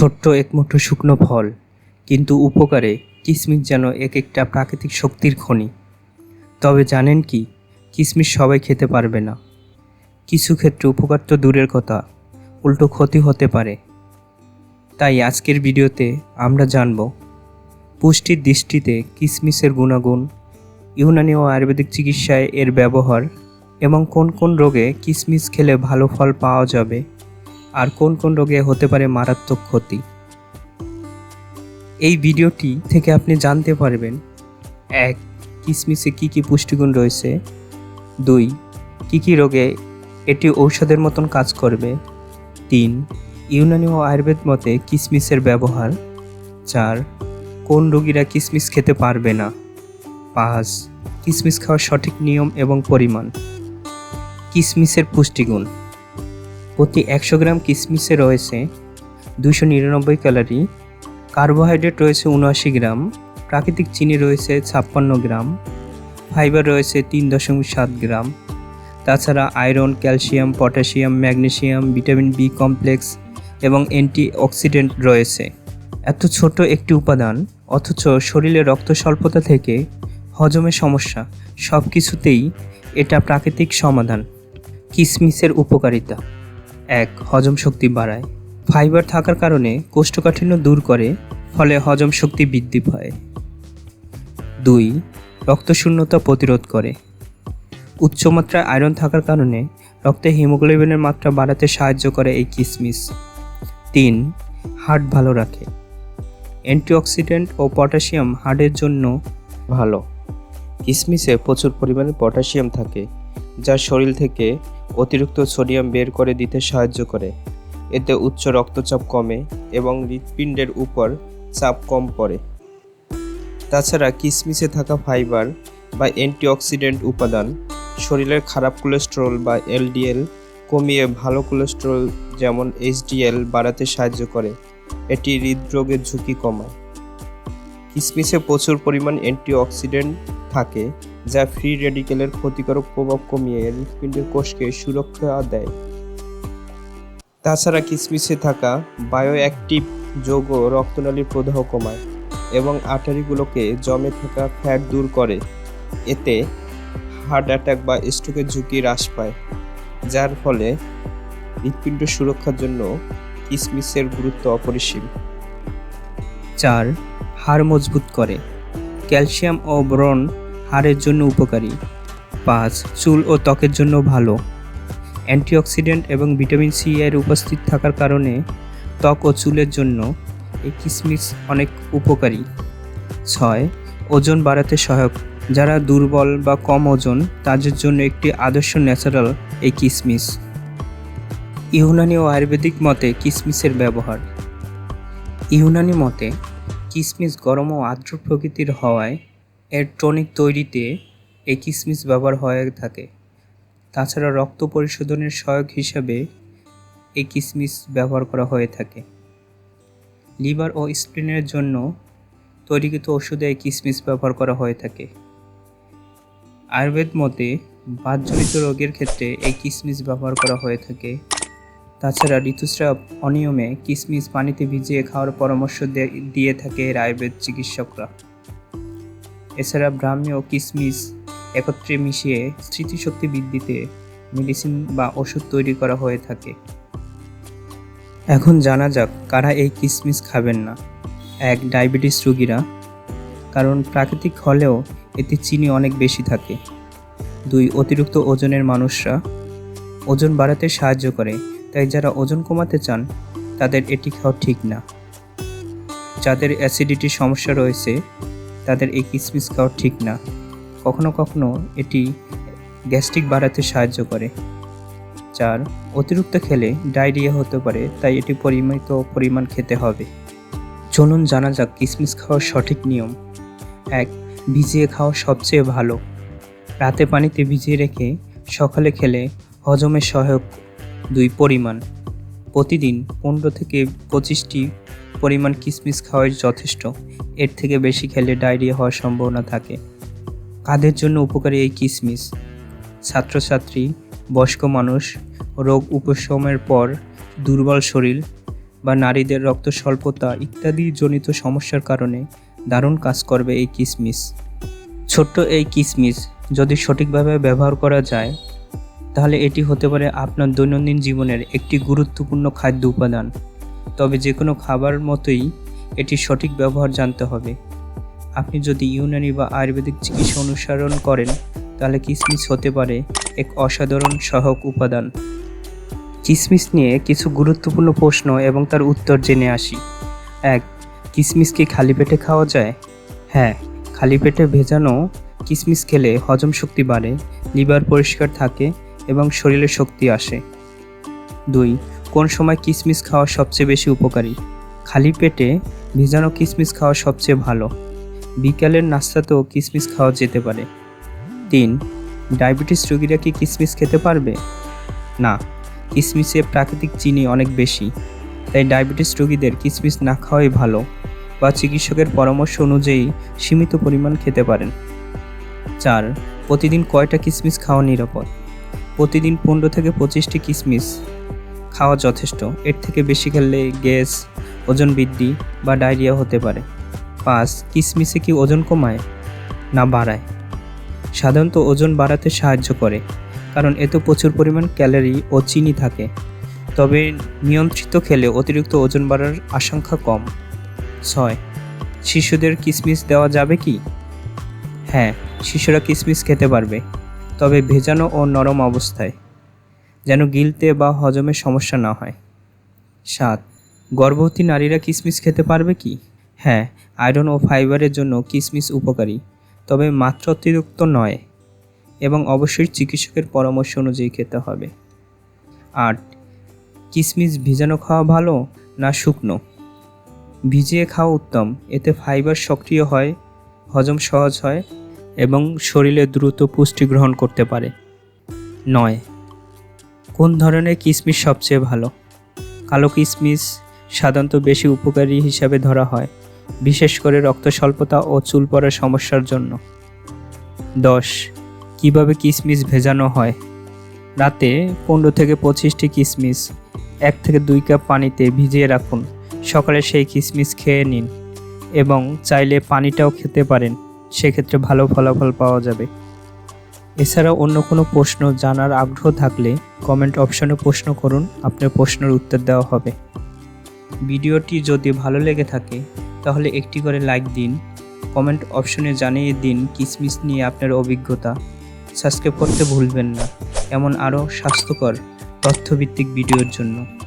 ছোট্ট এক মুঠো শুকনো ফল, কিন্তু উপকারে কিশমিশ যেন এক একটা প্রাকৃতিক শক্তির খনি। তবে জানেন কি কিশমিশ সবাই খেতে পারবে না। কিছু ক্ষেত্রে উপকার তো দূরের কথা, উল্টো ক্ষতি হতে পারে। তাই আজকের ভিডিওতে আমরা জানব, পুষ্টির দৃষ্টিতে কিশমিশের গুণাগুণ, ইউনানি ও আয়ুর্বেদিক চিকিৎসায় এর ব্যবহার এবং কোন কোন রোগে কিশমিশ খেলে ভালো ফল পাওয়া যাবে। আর কোন কোন রোগে হতে পারে মারাত্মক ক্ষতি। এই ভিডিওটি থেকে আপনি জানতে পারবেন, এক কিশমিশে কী কী পুষ্টিগুণ রয়েছে। দুই, কী কী রোগে এটি ঔষধের মতন কাজ করবে। তিন, ইউনানি ও আয়ুর্বেদ মতে কিশমিশের ব্যবহার। চার, কোন রোগীরা কিশমিশ খেতে পারবে না। পাঁচ কিশমিশ খাওয়ার সঠিক নিয়ম এবং পরিমাণ। কিশমিশের পুষ্টিগুণ। প্রতি একশো গ্রাম কিশমিশে রয়েছে দুশো নিরানব্বই ক্যালোরি। কার্বোহাইড্রেট রয়েছে উনআশি গ্রাম। প্রাকৃতিক চিনি রয়েছে ছাপ্পান্ন গ্রাম। ফাইবার রয়েছে তিন দশমিক সাত গ্রাম। তাছাড়া iron, calcium, potassium magnesium vitamin B complex এবং অ্যান্টি অক্সিডেন্ট রয়েছে। এত ছোট একটি উপাদান, অথচ শরীরে রক্ত স্বল্পতা থেকে হজমের সমস্যা সব কিছুতেই এটা প্রাকৃতিক সমাধান। কিশমিশের উপকারিতা। এক হজম শক্তি বাড়ায়। ফাইবার থাকার কারণে কোষ্ঠকাঠিন্য দূর করে, ফলে হজম শক্তি বৃদ্ধি পায়। দুই, রক্তশূন্যতা প্রতিরোধ করে। উচ্চমাত্রায় আয়রন থাকার কারণে রক্তে হিমোগ্লোবিনের মাত্রা বাড়াতে সাহায্য করে এই কিশমিশ তিন হার্ট ভালো রাখে। অ্যান্টিঅক্সিডেন্ট ও পটাশিয়াম হার্টের জন্য ভালো। কিশমিশে প্রচুর পরিমাণে পটাশিয়াম থাকে, যা শরীর থেকে অতিরিক্ত সোডিয়াম বের করে দিতে সাহায্য করে। এতে উচ্চ রক্তচাপ কমে এবং হৃৎপিণ্ডের উপর চাপ কম পড়ে। তাছাড়া কিশমিশে থাকা ফাইবার বা অ্যান্টিঅক্সিডেন্ট উপাদান শরীরের খারাপ কোলেস্টেরল বা এলডিএল কমিয়ে ভালো কোলেস্টেরল যেমন এইচডিএল বাড়াতে সাহায্য করে। এটি হৃদরোগের ঝুঁকি কমায়। কিশমিশে প্রচুর পরিমাণ অ্যান্টিঅক্সিডেন্ট থাকে যা ফ্রি রেডিকেলের ক্ষতিকারক প্রভাব কমিয়ে হৃৎপিণ্ডের কোষকে সুরক্ষা দেয়। তাছাড়া কিসমিসে থাকা বায়ো অ্যাক্টিভ যৌগ রক্তনালীর প্রদাহ কমায় এবং আর্টারিগুলোকে জমে থাকা ফ্যাট দূর করে। এতে হার্ট অ্যাটাক বা স্ট্রোকের ঝুঁকি হ্রাস পায়, যার ফলে হৃৎপিণ্ড সুরক্ষার জন্য কিসমিসের গুরুত্ব অপরিসীম। চার, হাড় মজবুত করে। ক্যালসিয়াম ও ব্রন হাড়ের জন্য উপকারী। পাঁচ, চুল ও ত্বকের জন্য ভালো। অ্যান্টিঅক্সিডেন্ট এবং ভিটামিন সি এর উপস্থিত থাকার কারণে ত্বক ও চুলের জন্য এই কিশমিশ অনেক উপকারী। ছয়, ওজন বাড়াতে সহায়ক। যারা দুর্বল বা কম ওজন, তাদের জন্য একটি আদর্শ ন্যাচারাল এই কিশমিশ ইউনানি ও আয়ুর্বেদিক মতে কিশমিশের ব্যবহার। ইউনানি মতে কিশমিশ গরম ও আর্দ্র প্রকৃতির হওয়ায় এর টনিক তৈরিতে এই কিশমিশ ব্যবহার হয়ে থাকে। তাছাড়া রক্ত পরিশোধনের সহায়ক হিসাবে এই কিশমিশ ব্যবহার করা হয়ে থাকে। লিভার ও স্প্লিনের জন্য তৈরিকৃত ওষুধে এই কিশমিশ ব্যবহার করা হয়ে থাকে। আয়ুর্বেদ মতে, বাতজনিত রোগের ক্ষেত্রে এই কিশমিশ ব্যবহার করা হয়ে থাকে। তাছাড়া ঋতুস্রাব অনিয়মে কিশমিশ পানিতে ভিজিয়ে খাওয়ার পরামর্শ দিয়ে থাকে আয়ুর্বেদ চিকিৎসকরা। এছাড়া ব্রাহ্মী ও কিশমিশ একত্রে মিশিয়ে স্মৃতিশক্তি বৃদ্ধিতে মেডিসিন বা ওষুধ তৈরি করা হয়ে থাকে। এখন জানা যাক কারা এই কিশমিশ খাবেন না। এক, ডায়াবেটিস রোগীরা, কারণ প্রাকৃতিক হলেও এতে চিনি অনেক বেশি থাকে। দুই, অতিরিক্ত ওজনের মানুষরা, ওজন বাড়াতে সাহায্য করে, তাই যারা ওজন কমাতে চান, তাদের এটি খাওয়া ঠিক না। যাদের অ্যাসিডিটির সমস্যা রয়েছে তাদের এই কিসমিস খাওয়া ঠিক না। কখনো কখনো এটি গ্যাস্ট্রিক বাড়াতে সাহায্য করে। চার, অতিরিক্ত খেলে ডায়রিয়া হতে পারে, তাই এটি পরিমিত পরিমাণ খেতে হবে। চলুন জানা যাক কিসমিস খাওয়ার সঠিক নিয়ম। এক, ভিজিয়ে খাওয়া সবচেয়ে ভালো। রাতে পানিতে ভিজিয়ে রেখে সকালে খেলে হজমের সহায়ক দুই পরিমাণ। প্রতিদিন পনেরো থেকে পঁচিশটি পরিমাণ কিশমিশ খাওয়াই যথেষ্ট। এর থেকে বেশি খেলে ডায়রিয়া হওয়ার সম্ভাবনা থাকে। কাদের জন্য উপকারী এই কিশমিশ ছাত্রছাত্রী, বয়স্ক মানুষ, রোগ উপশমের পর দুর্বল শরীর বা নারীদের রক্ত স্বল্পতা ইত্যাদি জনিত সমস্যার কারণে দারুণ কাজ করবে এই কিসমিস। ছোট্ট এই কিসমিস যদি সঠিকভাবে ব্যবহার করা যায়, তাহলে এটি হতে পারে আপনার দৈনন্দিন জীবনের একটি গুরুত্বপূর্ণ খাদ্য উপাদান। তবে যে কোনো খাবার মতোই এটি সঠিক ব্যবহার জানতে হবে। আপনি যদি ইউনানি বা আয়ুর্বেদিক চিকিৎসা অনুসরণ করেন, তাহলে কিসমিস হতে পারে এক অসাধারণ সহায়ক উপাদান। কিসমিস নিয়ে কিছু গুরুত্বপূর্ণ প্রশ্ন এবং তার উত্তর জেনে আসি। এক, কিসমিস কি খালি পেটে খাওয়া যায়? হ্যাঁ খালি পেটে ভেজানো কিসমিস খেলে হজম শক্তি বাড়ে, লিভার পরিষ্কার থাকে এবং শরীরে শক্তি আসে। দুই কোন সময় কিসমিস খাওয়া সবচেয়ে বেশি উপকারী? খালি পেটে ভিজানো কিসমিস খাওয়া সবচেয়ে ভালো। বিকালের নাস্তাতেও কিসমিস খাওয়া যেতে পারে। তিন, ডায়াবেটিস রোগীরা কি কিসমিস খেতে পারবে? না, কিসমিসে প্রাকৃতিক চিনি অনেক বেশি, তাই ডায়াবেটিস রোগীদের কিসমিস না খাওয়াই ভালো বা চিকিৎসকের পরামর্শ অনুযায়ী সীমিত পরিমাণ খেতে পারেন। চার, প্রতিদিন কয়টা কিসমিস খাওয়া নিরাপদ? প্রতিদিন পনেরো থেকে পঁচিশটি কিসমিস খাওয়া যথেষ্ট। এর থেকে বেশি খেলে গ্যাস, ওজন বৃদ্ধি বা ডায়রিয়া হতে পারে। পাঁচ, কিসমিসে কি ওজন কমায়? না, বাড়ায়। সাধারণত ওজন বাড়াতে সাহায্য করে, কারণ এতে প্রচুর পরিমাণ ক্যালোরি ও চিনি থাকে। তবে নিয়ন্ত্রিত খেলে অতিরিক্ত ওজন বাড়ার আশঙ্কা কম। ছয়, শিশুদের কিসমিস দেওয়া যাবে কি? হ্যাঁ শিশুরা কিসমিস খেতে পারবে, তবে ভেজানো ও নরম অবস্থায়। যেন গিলতে বা হজমের সমস্যা না হয়। সাত, গর্ভবতী নারীরা কিসমিস খেতে পারবে কি? হ্যাঁ আয়রন ও ফাইবারের জন্য কিসমিস উপকারী, তবে মাত্র অতিরিক্ত নয় এবং অবশ্যই চিকিৎসকের পরামর্শ অনুযায়ী খেতে হবে। আট, কিসমিস ভিজানো খাওয়া ভালো না শুকনো? ভিজিয়ে খাওয়া উত্তম, এতে ফাইবার সক্রিয় হয়, হজম সহজ হয় এবং শরীরে দ্রুত পুষ্টি গ্রহণ করতে পারে। নয় কোন ধরনের কিসমিস সবচেয়ে ভালো? কালো কিসমিস সাধারণত বেশি উপকারী হিসাবে ধরা হয়, বিশেষ করে রক্ত স্বল্পতা ও চুল পড়ার সমস্যার জন্য। দশ, কীভাবে কিসমিস ভেজানো হয়? রাতে পনেরো থেকে পঁচিশটি কিসমিস, এক থেকে দুই কাপ পানিতে ভিজিয়ে রাখুন, সকালে সেই কিসমিস খেয়ে নিন এবং চাইলে পানিটাও খেতে পারেন, সেক্ষেত্রে ভালো ফলাফল পাওয়া যাবে। এছাড়া অন্য কোনো প্রশ্ন জানার আগ্রহ থাকলে কমেন্ট অপশনে প্রশ্ন করুন, আপনার প্রশ্নের উত্তর দেওয়া হবে। ভিডিওটি যদি ভালো লেগে থাকে, তাহলে একটি করে লাইক দিন কমেন্ট অপশনে জানিয়ে দিন কিসমিস নিয়ে আপনার অভিজ্ঞতা। সাবস্ক্রাইব করতে ভুলবেন না। এমন আরও স্বাস্থ্যকর, তথ্যভিত্তিক ভিডিওর জন্য।